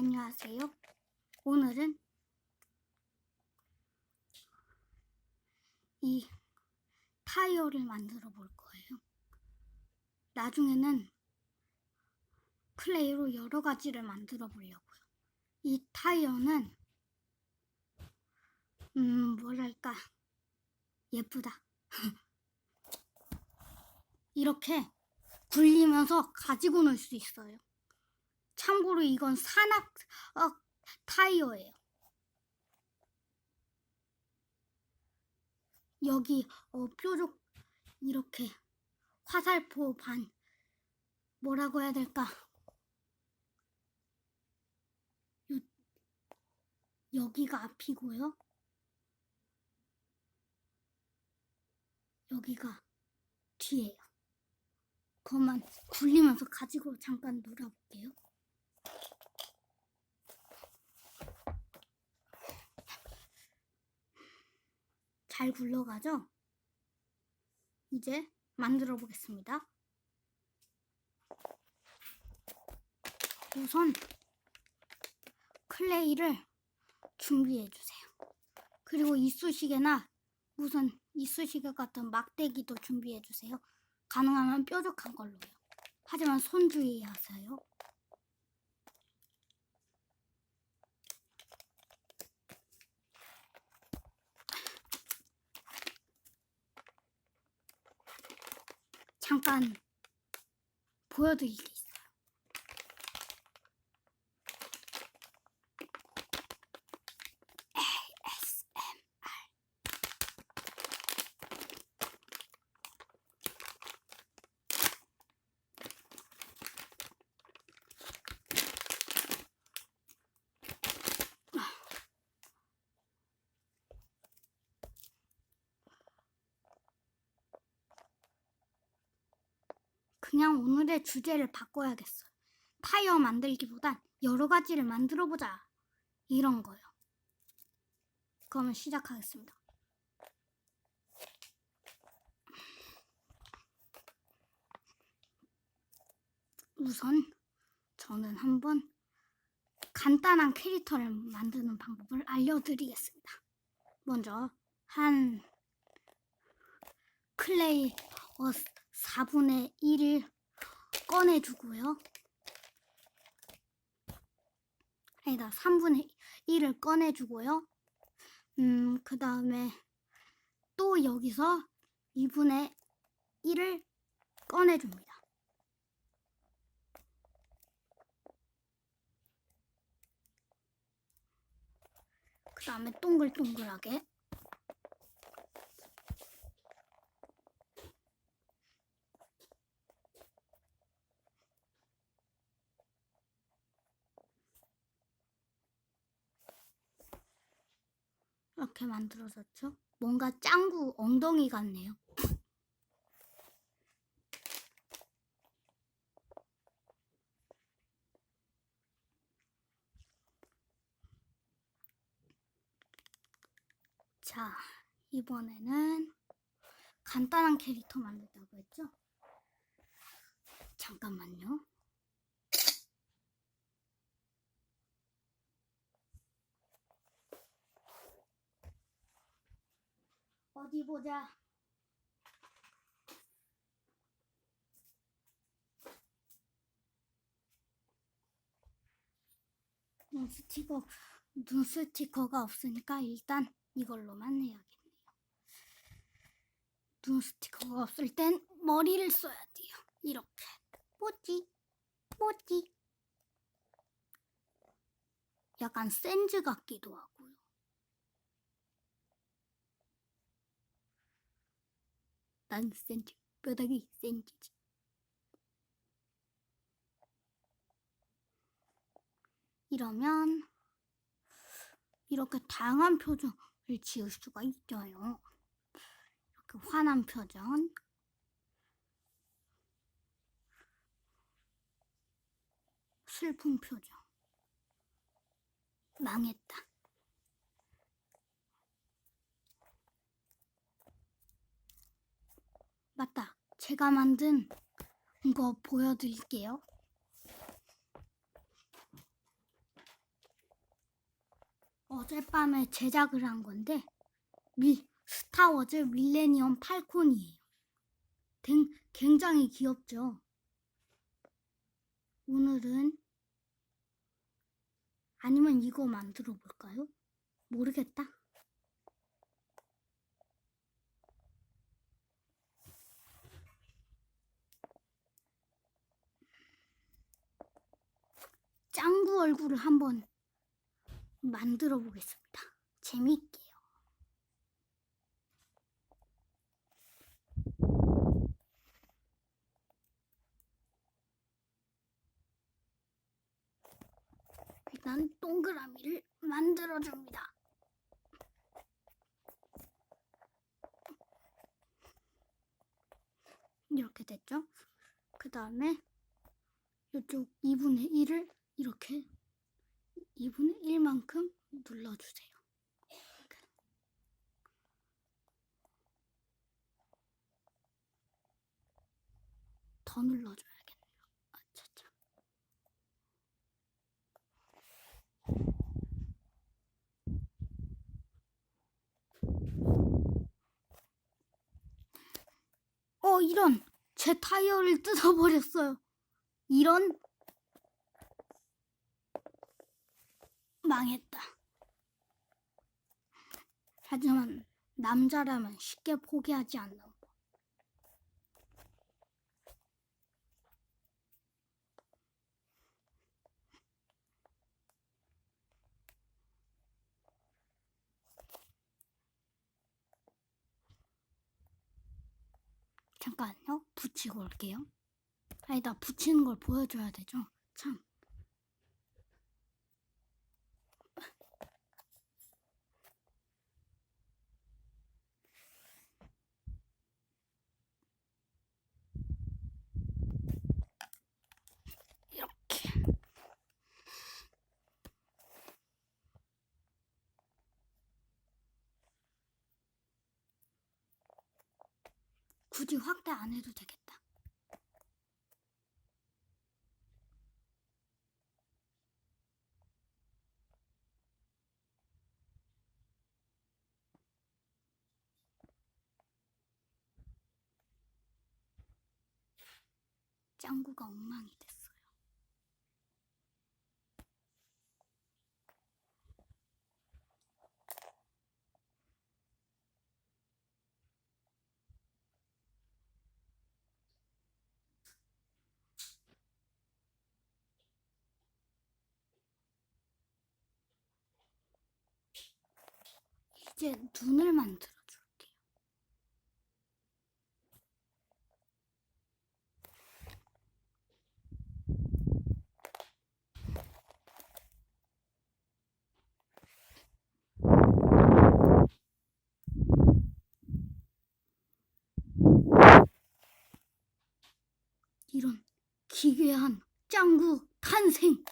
안녕하세요. 오늘은 이 타이어를 만들어 볼 거예요. 나중에는 클레이로 여러 가지를 만들어 보려고요. 이 타이어는 음, 뭐랄까 예쁘다. 이렇게 굴리면서 가지고 놀 수 있어요. 참고로 이건 산악 어, 타이어예요. 여기 어, 뾰족 이렇게 화살표 반 뭐라고 해야 될까? 요, 여기가 앞이고요. 여기가 뒤에요. 그것만 굴리면서 가지고 잠깐 놀아볼게요. 잘 굴러가죠? 이제 만들어 보겠습니다. 우선 클레이를 준비해 주세요. 그리고 이쑤시개나 무슨 이쑤시개 같은 막대기도 준비해 주세요. 가능하면 뾰족한 걸로요. 하지만 손 주의하세요. 잠깐 보여드릴 게 있어요. 그냥 오늘의 주제를 바꿔야겠어요. 타이어 만들기보단 여러 가지를 만들어 보자. 이런 거요. 그러면 시작하겠습니다. 우선 저는 한번 간단한 캐릭터를 만드는 방법을 알려드리겠습니다. 먼저 한 클레이 어, 4분의 1을 꺼내주고요. 아니다, 3분의 1을 꺼내주고요. 음, 그 다음에 또 여기서 2분의 1을 꺼내줍니다. 그 다음에 동글동글하게 이렇게 만들어졌죠? 뭔가 짱구 엉덩이 같네요. 자, 이번에는 간단한 캐릭터 만들다고 했죠? 잠깐만요. 어디 보자. 눈 스티커, 눈 스티커가 없으니까 일단 이걸로만 해야겠네요. 눈 스티커가 없을 땐 머리를 써야 돼요. 이렇게. 뭐지? 뭐지? 약간 센즈 같기도 하고요. 난 센즈, 뼈다귀 센즈지. 이러면 이렇게 다양한 표정을 지을 수가 있어요. 이렇게 화난 표정, 슬픈 표정, 망했다. 맞다. 제가 만든 거 보여드릴게요. 어젯밤에 제작을 한 건데 미, 스타워즈 밀레니엄 팔콘이에요. 댕- 굉장히 귀엽죠? 오늘은 아니면 이거 만들어 볼까요? 모르겠다. 얼굴을 한번 만들어 보겠습니다. 재미있게요. 일단 동그라미를 만들어 줍니다. 이렇게 됐죠? 그 다음에 이쪽 2분의 1을 이렇게 2분의 1만큼 눌러주세요. 더 눌러줘야겠네요. 아차차. 어, 이런! 제 타이어를 뜯어버렸어요. 이런 망했다. 하지만 남자라면 쉽게 포기하지 않는 법. 잠깐요. 붙이고 올게요. 아니, 나 붙이는 걸 보여줘야 되죠? 참. 굳이 확대 안 해도 되겠다. 짱구가 엉망이 됐어 이제 눈을 만들어 줄게요. 이런 기괴한 짱구 탄생!